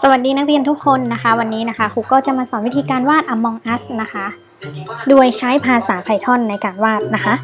สวัสดีนักเรียนทุกคนนะคะ วันนี้นะคะครูก็จะมาสอนวิธีการวาด Among Us นะคะ โดยใช้ภาษา Python ในการวาดนะคะ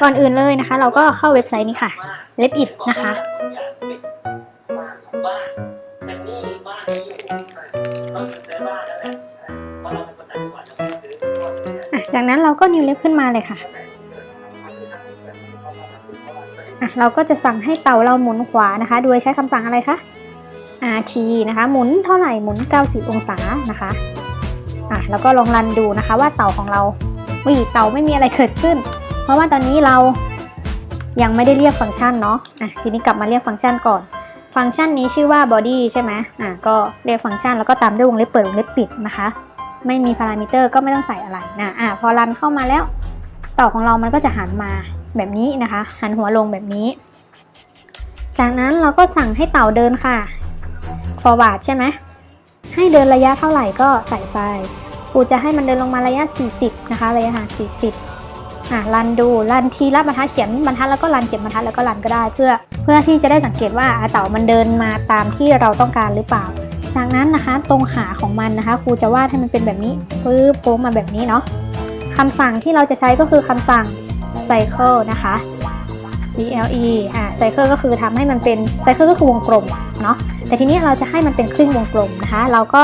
ก่อนอื่นเลยนะคะ เราก็เข้าเว็บไซต์นี้ค่ะ l e b i t นะคะ จากนั้นเราก็ new lab ขึ้นมาเลยค่ะอะเราก็จะสั่งให้เต่าเราหมุนขวานะคะ โดยใช้คำสั่งอะไรคะ RT นะคะหมุนเท่าไหร่หมุน 90 องศานะคะอะแล้วก็ลองรันดูนะคะว่าเต่าของเราวิเต่าไม่มีอะไรเกิดขึ้น เพราะว่าตอนนี้เรายังไม่ได้เรียกฟังก์ชันเนาะอะทีนี้กลับมาเรียกฟังก์ชันก่อน ฟังก์ชันนี้ชื่อว่า body ใช่ไหมอะก็เรียกฟังก์ชันแล้วก็ตามด้วยวงเล็บเปิดวงเล็บปิดนะคะ ไม่มีพารามิเตอร์ก็ไม่ต้องใส่อะไรนะอะพอรันเข้ามาแล้วเต่าของเรามันก็จะหันมาแบบนี้นะคะ หันหัวลงแบบนี้ จากนั้นเราก็สั่งให้เต่าเดินค่ะ forward ใช่ไหมให้เดินระยะเท่าไหร่ก็ใส่ไปครูจะให้มันเดินลงมาระยะ 40 นะคะระยะห่าง40อะรันดูรันทีละบรรทัดเขียนบรรทัดแล้วก็รันเขียนบรรทัดแล้วก็รันก็ได้เพื่อ เพื่อที่จะได้สังเกตว่าอะเต่ามันเดินมาตามที่เราต้องการหรือเปล่า จากนั้นนะคะตรงขาของมันนะคะครูจะวาดให้มันเป็นแบบนี้ปึ๊บโค้งมาแบบนี้เนาะคำสั่งที่เราจะใช้ก็คือคำสั่ง cycle นะคะ CLE อ่า cycle ก็คือทำให้มันเป็น cycle ก็คือวงกลมเนาะ แต่ทีนี้เราจะให้มันเป็นครึ่งวงกลมนะคะ เราก็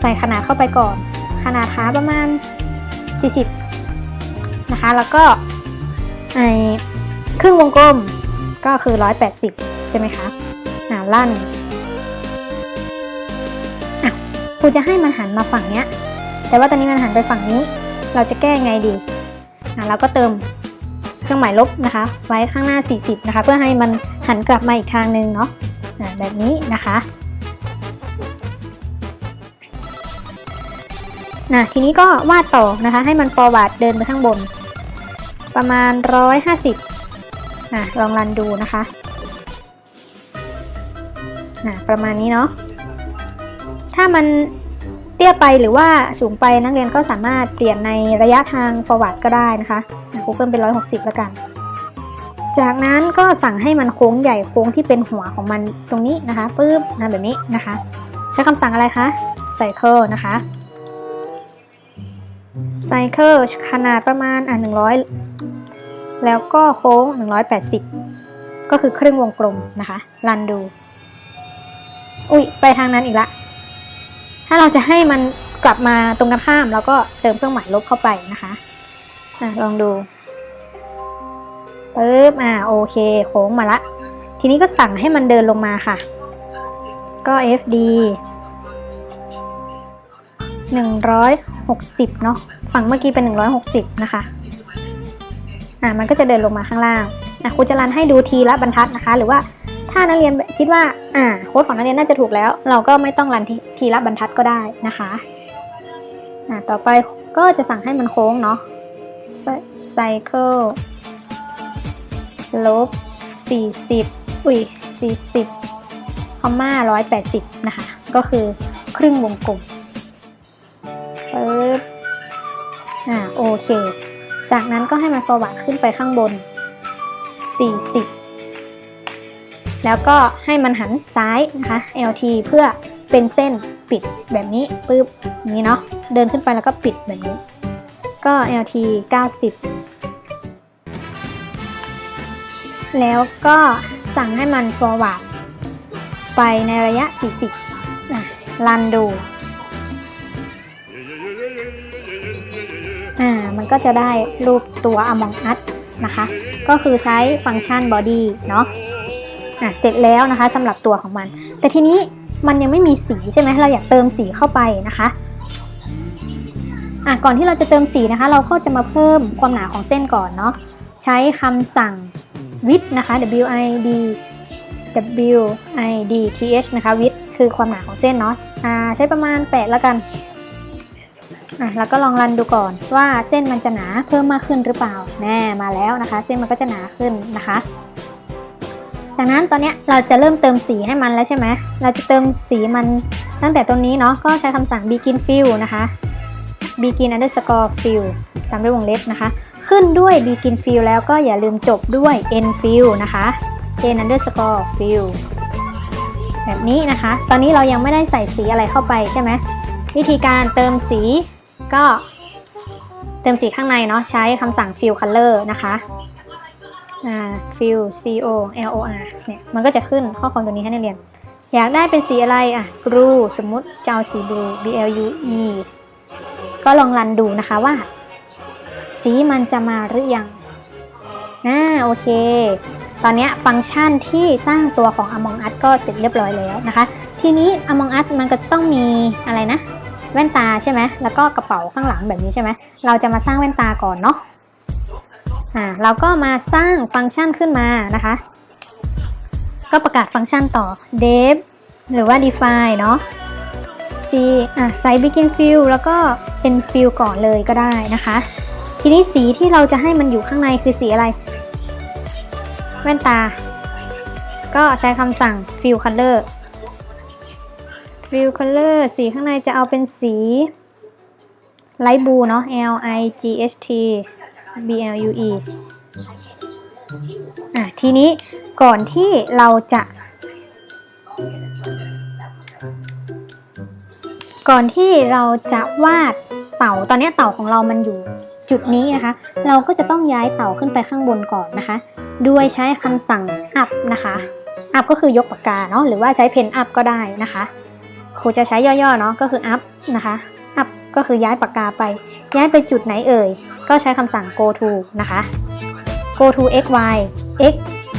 ใส่ขนาดเข้าไปก่อน ขนาดขาประมาณ 40 นะคะ แล้วก็ไอครึ่งวงกลมก็คือ 180 ใช่ไหมคะอ่าลั่นอะครูจะให้มันหันมาฝั่งเนี้ย แต่ว่าตอนนี้มันหันไปฝั่งนี้ เราจะแก้ไงดีอะเราก็เติมเครื่องหมายลบนะคะ ไว้ข้างหน้า 40 นะคะ เพื่อให้มันหันกลับมาอีกทางนึงเนาะ แบบนี้นะคะนะทีนี้ก็วาดต่อนะคะ ให้มัน forward เดินไปข้างบน ประมาณ 150อะลองรันดูนะคะนะประมาณนี้เนาะถ้ามันเตี้ยไปหรือว่าสูงไปนักเรียนก็สามารถเปลี่ยนในระยะทาง forward ก็ได้นะคะอะคูเพิ่มเป็น 160 แล้วกัน จากนั้นก็สั่งให้มันโค้งใหญ่โค้งที่เป็นหัวของมันตรงนี้นะคะปึ๊บนะแบบนี้นะคะ ใช้คำสั่งอะไรคะ cycle นะคะ cycle ขนาดประมาณอะ100แล้วก็โค้ง 180 ก็คือครึ่งวงกลมนะคะ รันดู อุ้ยไปทางนั้นอีกละ ถ้าเราจะให้มันกลับมาตรงกันข้าม เราก็เติมเครื่องหมายลบเข้าไปนะคะอะลองดู ปึ๊บอ่าโอเคโค้งมาละ ทีนี้ก็สั่งให้มันเดินลงมาค่ะ ก็ FD 160 เนาะฝั่งเมื่อกี้เป็น 160 นะคะ อ่ามันก็จะเดินลงมาข้างล่างนะครูจะรันให้ดูทีละบรรทัดนะคะ หรือว่าถ้านักเรียนคิดว่า อ่าโค้ดของนักเรียนน่าจะถูกแล้ว เราก็ไม่ต้องรันททีละบรรทัดก็ได้นะคะอ่าต่อไปก็จะสั่งให้มันโค้งเนาะ cycle ลบ 40 อุ้ย 40คอมมา180 นะคะ ก็คือครึ่งวงกลมปึ๊บอ่าโอเค จากนั้นก็ให้มัน forward ขึ้นไปข้างบน 40 แล้วก็ให้มันหันซ้ายนะคะ LT เพื่อเป็นเส้นปิดแบบนี้ปึ๊บนี้เนาะเดินขึ้นไปแล้วก็ปิดแบบนี้ ก็ LT 90 แล้วก็สั่งให้มัน forward ไปในระยะ 40อะรันดูอ่ามันก็จะได้รูปตัว Among Us นะคะ ก็คือใช้ฟังก์ชัน body เนาะอะเสร็จแล้วนะคะสำหรับตัวของมัน แต่ทีนี้มันยังไม่มีสีใช่ไหมเราอยากเติมสีเข้าไปนะคะอะก่อนที่เราจะเติมสีนะคะ เราก็จะมาเพิ่มความหนาของเส้นก่อนเนาะใช้คำสั่ง width นะคะ w i d w i d t h นะคะ width คือความหนาของเส้นเนาะอ่าใช้ประมาณ 8 แล้วกันอะแล้วก็ลองรันดูก่อนว่าเส้นมันจะหนาเพิ่มมากขึ้นหรือเปล่าแน่มาแล้วนะคะ เส้นมันก็จะหนาขึ้นนะคะ จากนั้นตอนเนี้ยเราจะเริ่มเติมสีให้มันแล้วใช่ไหมเราจะเติมสีมันตั้งแต่ตรงนี้เนาะก็ใช้คำสั่ง begin fill นะคะ begin underscore fill ตามด้วยวงเล็บนะคะ ขึ้นด้วย begin fill แล้วก็อย่าลืมจบด้วย end fill นะคะ end underscore fill แบบนี้นะคะ ตอนนี้เรายังไม่ได้ใส่สีอะไรเข้าไปใช่ไหม วิธีการเติมสีก็เติมสีข้างในเนาะใช้คำสั่ง fill color นะคะอ่า fill c o l o r เนี่ยมันก็จะขึ้นข้อความตัวนี้ให้นักเรียน อยากได้เป็นสีอะไรอะ blue สมมุติจะเอาสี blue b l u e ก็ลองรันดูนะคะว่า สีมันจะมาหรือยังอ่าโอเค ตอนนี้ฟังก์ชันที่สร้างตัวของ Among Us ก็เสร็จเรียบร้อยแล้วนะคะ ทีนี้ Among Us มันก็จะต้องมีอะไรนะ แว่นตาใช่ไหมแล้วก็กระเป๋าข้างหลังแบบนี้ใช่ไหมเราจะมาสร้างแว่นตาก่อนเนาะอ่าเราก็มาสร้างฟังก์ชันขึ้นมานะคะ ก็ประกาศฟังก์ชันต่อ dev หรือว่า define เนาะ g อะใส่ begin fill แล้วก็เป็น fill ก่อนเลยก็ได้นะคะ ทีนี้สีที่เราจะให้มันอยู่ข้างในคือสีอะไร แว่นตา ก็ใช้คำสั่ง fill color fill color สีข้างในจะเอาเป็นสี light blue เนาะ L I G H T B L U E อะทีนี้ก่อนที่เราจะ ก่อนที่เราจะวาดเต่าตอนนี้เต่าของเรามันอยู่ จุดนี้นะคะ เราก็จะต้องย้ายเต่าขึ้นไปข้างบนก่อนนะคะ ด้วยใช้คำสั่ง up นะคะ up ก็คือยกปากกาเนาะหรือว่าใช้เพน up ก็ได้นะคะครูจะใช้ย่อๆเนาะก็คือ up นะคะ up ก็คือย้ายปากกาไป ย้ายไปจุดไหนเอ่ย ก็ใช้คำสั่ง go to นะคะ go to x y x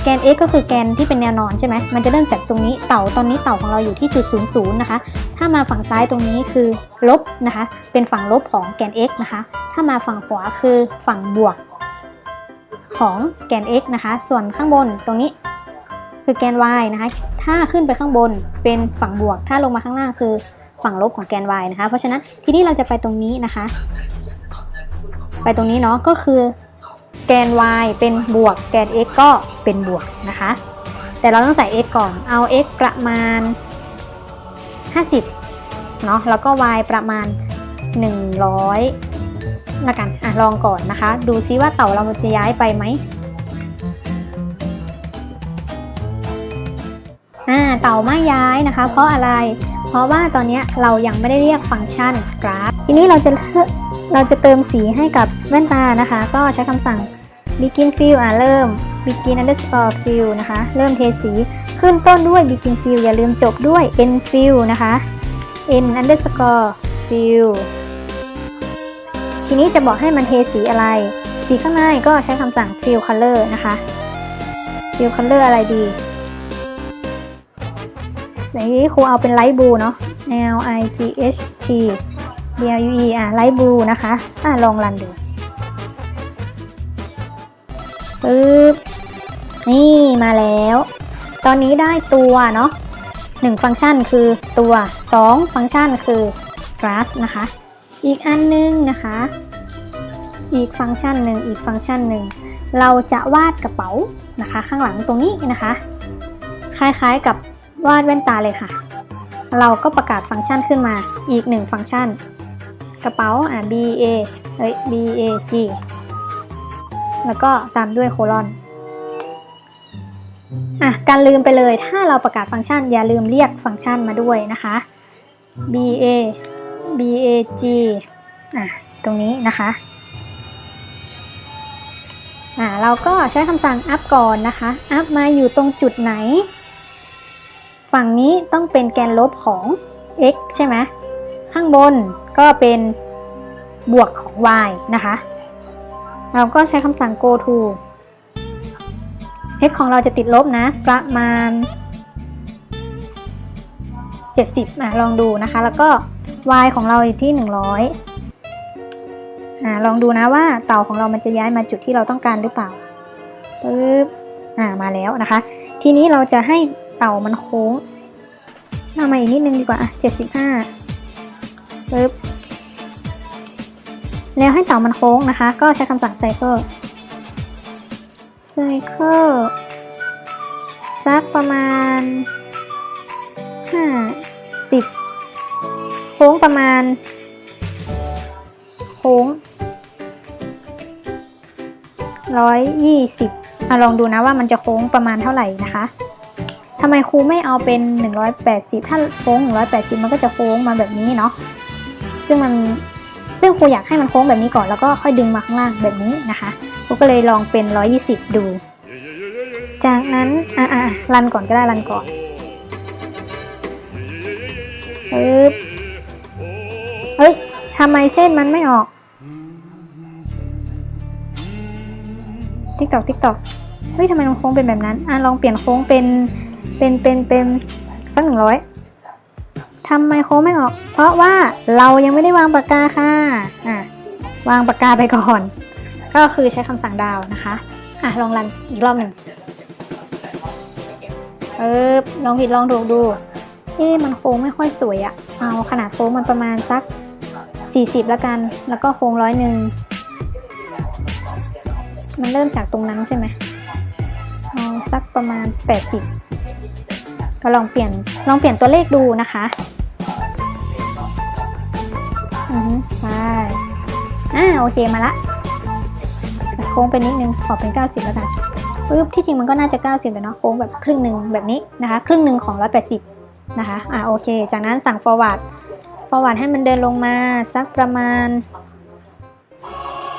แกน x ก็คือแกนที่เป็นแนวนอนใช่ไหมมันจะเริ่มจากตรงนี้เต่าตอนนี้เต่าของเราอยู่ที่จุด0 0นะคะ ถ้ามาฝั่งซ้ายตรงนี้คือลบนะคะ เป็นฝั่งลบของแกน x นะคะ ถ้ามาฝั่งขวาคือฝั่งบวกของแกน x นะคะ ส่วนข้างบนตรงนี้คือแกน y นะคะ ถ้าขึ้นไปข้างบนเป็นฝั่งบวก ถ้าลงมาข้างล่างคือฝั่งลบของแกน y นะคะ เพราะฉะนั้นทีนี้เราจะไปตรงนี้นะคะ ไปตรงนี้เนาะ ก็คือ แกน y เป็นบวก แกน x ก็เป็นบวกนะคะ แต่เราต้องใส่ x ก่อน เอา x ประมาณ 50 เนาะ แล้วก็ y ประมาณ 100ละกัน อะ ลองก่อนนะคะ ดูซิว่าเต่าเราจะย้ายไปไหมอ่า เต่าไม่ย้ายนะคะ เพราะอะไร เพราะว่าตอนนี้เรายังไม่ได้เรียกฟังก์ชัน graph ทีนี้เราจะเราจะเติมสีให้กับแว่นตานะคะ ก็ใช้คำสั่ง begin fill อะเริ่ม begin underscore fill นะคะ เริ่มเทสี ขึ้นต้นด้วย begin fill อย่าลืมจบด้วย end fill นะคะ end underscore fill ทีนี้จะบอกให้มันเทสีอะไร สีข้างในก็ใช้คำสั่ง fill color นะคะ fill color อะไรดี สีครูเอาเป็น light blue เนาะ L I G H T B L U E อะ light blue นะคะ อะลองรันดู ปึ๊บ นี่มาแล้ว ตอนนี้ได้ตัวเนาะหนึ่งฟังก์ชันคือตัว 2 ฟังก์ชันคือ class นะคะ อีกอันนึงนะคะ อีกฟังก์ชันหนึ่งอีกฟังก์ชันหนึ่งเราจะวาดกระเป๋านะคะ ข้างหลังตรงนี้นะคะ คล้ายๆกับวาดแว่นตาเลยค่ะ เราก็ประกาศฟังก์ชันขึ้นมาอีกหนึ่งฟังก์ชัน กระเป๋าอะ b a เอ้ย b a g แล้วก็ตามด้วยโคลอนอะการลืมไปเลยถ้าเราประกาศฟังก์ชัน อย่าลืมเรียกฟังก์ชันมาด้วยนะคะ b a b a g อะตรงนี้นะคะอะเราก็ใช้คำสั่ง up ก่อนนะคะ up มาอยู่ตรงจุดไหน ฝั่งนี้ต้องเป็นแกนลบของ x ใช่ไหมข้างบนก็เป็นบวกของ y นะคะ เราก็ใช้คำสั่ง go to x ของเราจะติดลบนะ ประมาณ 70อะลองดูนะคะ แล้วก็ y ของเราอยู่ที่ 100อ่าลองดูนะว่าเต่าของเรามันจะย้ายมาจุดที่เราต้องการหรือเปล่าปึ๊บอ่ามาแล้วนะคะ ทีนี้เราจะให้เต่ามันโค้งเอามาอีกนิดนึงดีกว่าอะ75ปึ๊บ แล้วให้เต่ามันโค้งนะคะ ก็ใช้คำสั่ง cycle cycle สักประมาณ 50 โค้งประมาณ โค้ง 120อะลองดูนะว่ามันจะโค้งประมาณเท่าไหร่นะคะถ้าทำไมครูไม่เอาเป็น 180 ถ้าโค้ง 180 มันก็จะโค้งมาแบบนี้เนาะซึ่งมัน ซึ่งครูอยากให้มันโค้งแบบนี้ก่อนแล้วก็ค่อยดึงมาข้างล่างแบบนี้นะคะครูก็เลยลองเป็น 120 ดู จากนั้นอะอะอะรันก่อนก็ได้รันก่อนปึ๊บเฮ้ยทำไมเส้นมันไม่ออกติ๊กตอกติ๊กตอกเฮ้ยทำไมมันโค้งเป็นแบบนั้นอะลองเปลี่ยนโค้งเป็นเป็นเป็นเป็นสักหนึ่งร้อยำไมโค้งไม่ออก เพราะว่าเรายังไม่ได้วางปากกาค่ะอะ วางปากกาไปก่อน ก็คือใช้คำสั่งดาวนะคะ อะลองรันอีกรอบหนึ่งเออลองผิดลองถูกดูเอ๊มันโค้งไม่ค่อยสวยอะเอาขนาดโค้งมันประมาณสัก 40แล้วกัน แล้วก็โค้งร้อยหนึ่งมันเริ่มจากตรงนั้นใช่ไหมเอาสักประมาณ 80ก็ลองเปลี่ยนลองเปลี่ยนตัวเลขดูนะคะ อือไปอ่าโอเคมาละโค้งไปนิดนึงขอเป็น 90 แล้วกันปึ๊บที่จริงมันก็น่าจะ 90เลยเนาะโค้งแบบครึ่งหนึ่งแบบนี้นะคะ ครึ่งหนึ่งของ 180 นะคะอ่าโอเค จากนั้นสั่ง forward forward ให้มันเดินลงมาสักประมาณ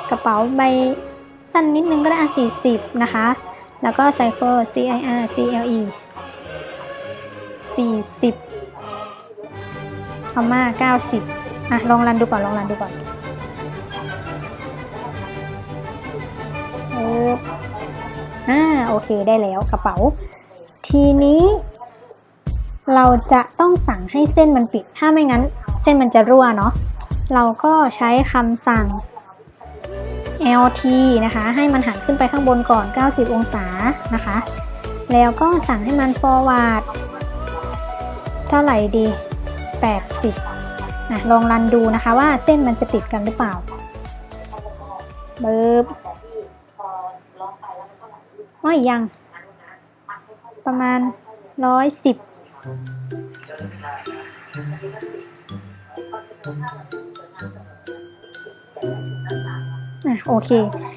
กระเป๋าใบสั้นนิดนึงก็ได้อะ40 นะคะ แล้วก็ cycle CIR CLE 40คอมมา90 อะลองรันดูก่อนลองรันดูก่อนเอออ่าโอเคได้แล้วกระเป๋า ทีนี้ เราจะต้องสั่งให้เส้นมันปิด ถ้าไม่งั้น เส้นมันจะรั่วเนาะเราก็ใช้คำสั่ง LT นะคะ ให้มันหันขึ้นไปข้างบนก่อน 90 องศานะคะ แล้วก็สั่งให้มัน forward เท่าไหร่ดี 80 นะลองรันดูนะคะว่าเส้นมันจะติดกันหรือเปล่าเบิบไม่ยัง ประมาณ110อะโอเค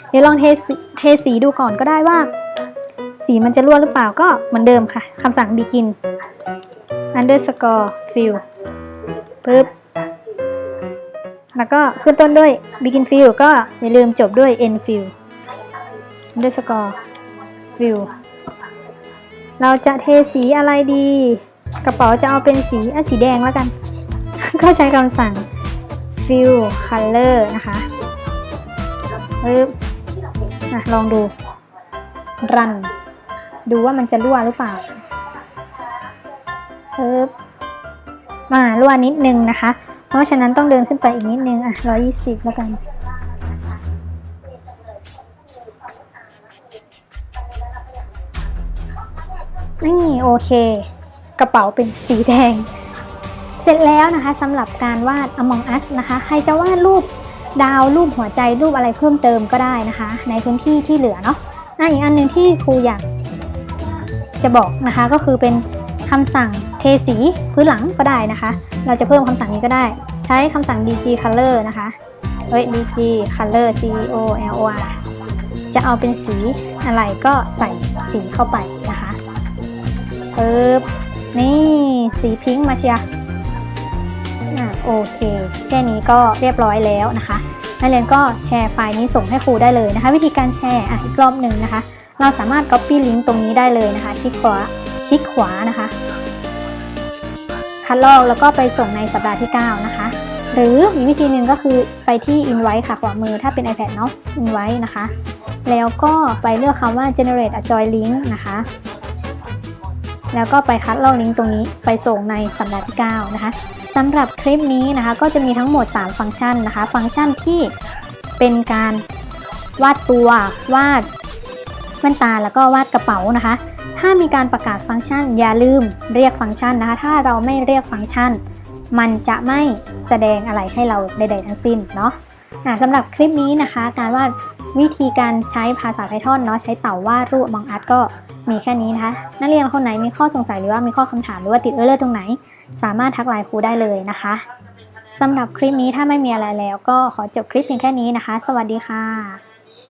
เดี๋ยวลองเทสเทสีดูก่อนก็ได้ว่า สีมันจะรั่วหรือเปล่าก็เหมือนเดิมค่ะคำสั่ง begin underscore fill ปึ๊บ แล้วก็ขึ้นต้นด้วย begin fill ก็อย่าลืมจบด้วย end fill underscore fill เราจะเทสีอะไรดี กระเป๋าจะเอาเป็นสีอะสีแดงแล้วกัน ก็ใช้คำสั่ง fill color นะคะปึ๊บอะลองดู run ดูว่ามันจะรั่วหรือเปล่าปึ๊บ มารั่วนิดนึงนะคะ เพราะฉะนั้นต้องเดินขึ้นไปอีกนิดนึงอะร้อยี่สิบแล้วกันนี่โอเค กระเป๋าเป็นสีแดง เสร็จแล้วนะคะสำหรับการวาด Among Us นะคะ ใครจะวาดรูปดาวรูปหัวใจรูปอะไรเพิ่มเติมก็ได้นะคะ ในพื้นที่ที่เหลือเนาะอะอีกอันหนึ่งที่ครูอยากจะบอกนะคะก็คือเป็นคำสั่ง เทสีพื้นหลังก็ได้นะคะ เราจะเพิ่มคำสั่งนี้ก็ได้ ใช้คำสั่ง dg color นะคะเฮ้ย dg color c o l o r จะเอาเป็นสีอะไรก็ใส่สีเข้าไปนะคะปึ๊บนี่สีพิงค์มาเชียร์อะโอเค แค่นี้ก็เรียบร้อยแล้วนะคะ นักเรียนก็แชร์ไฟล์นี้ส่งให้ครูได้เลยนะคะ วิธีการแชร์อะอีกรอบหนึ่งนะคะ เราสามารถ copy ลิงก์ตรงนี้ได้เลยนะคะ คลิกขวา คลิกขวานะคะ คัดลอกแล้วก็ไปส่งในสัปดาห์ที่ 9 นะคะ หรืออีกวิธีหนึ่งก็คือไปที่ invite ค่ะขวามือถ้าเป็น iPad เนาะ invite นะคะ แล้วก็ไปเลือกคำว่า generate a join link นะคะ แล้วก็ไปคัดลอกลิงก์ตรงนี้ไปส่งในสัปดาห์ที่ 9 นะคะสำหรับคลิปนี้นะคะก็จะมีทั้งหมด 3 ฟังก์ชันนะคะ ฟังก์ชันที่เป็นการวาดตัววาด แว่นตาแล้วก็วาดกระเป๋านะคะ ถ้ามีการประกาศฟังก์ชันอย่าลืมเรียกฟังก์ชันนะคะ ถ้าเราไม่เรียกฟังก์ชัน มันจะไม่แสดงอะไรให้เราใด ๆ ทั้งสิ้นเนาะะสำหรับคลิปนี้นะคะ การวาดวิธีการใช้ภาษาไพทอนเนาะใช้เต่าวาดรูปมังอัดก็มีแค่นี้นะคะ นักเรียนคนไหนมีข้อสงสัยหรือว่ามีข้อคำถามหรือว่าติดเออร์เลอร์ตรงไหน สามารถทักไลน์ครูได้เลยนะคะสำหรับคลิปนี้ถ้าไม่มีอะไรแล้วก็ขอจบคลิปเพียงแค่นี้นะคะ สวัสดีค่ะ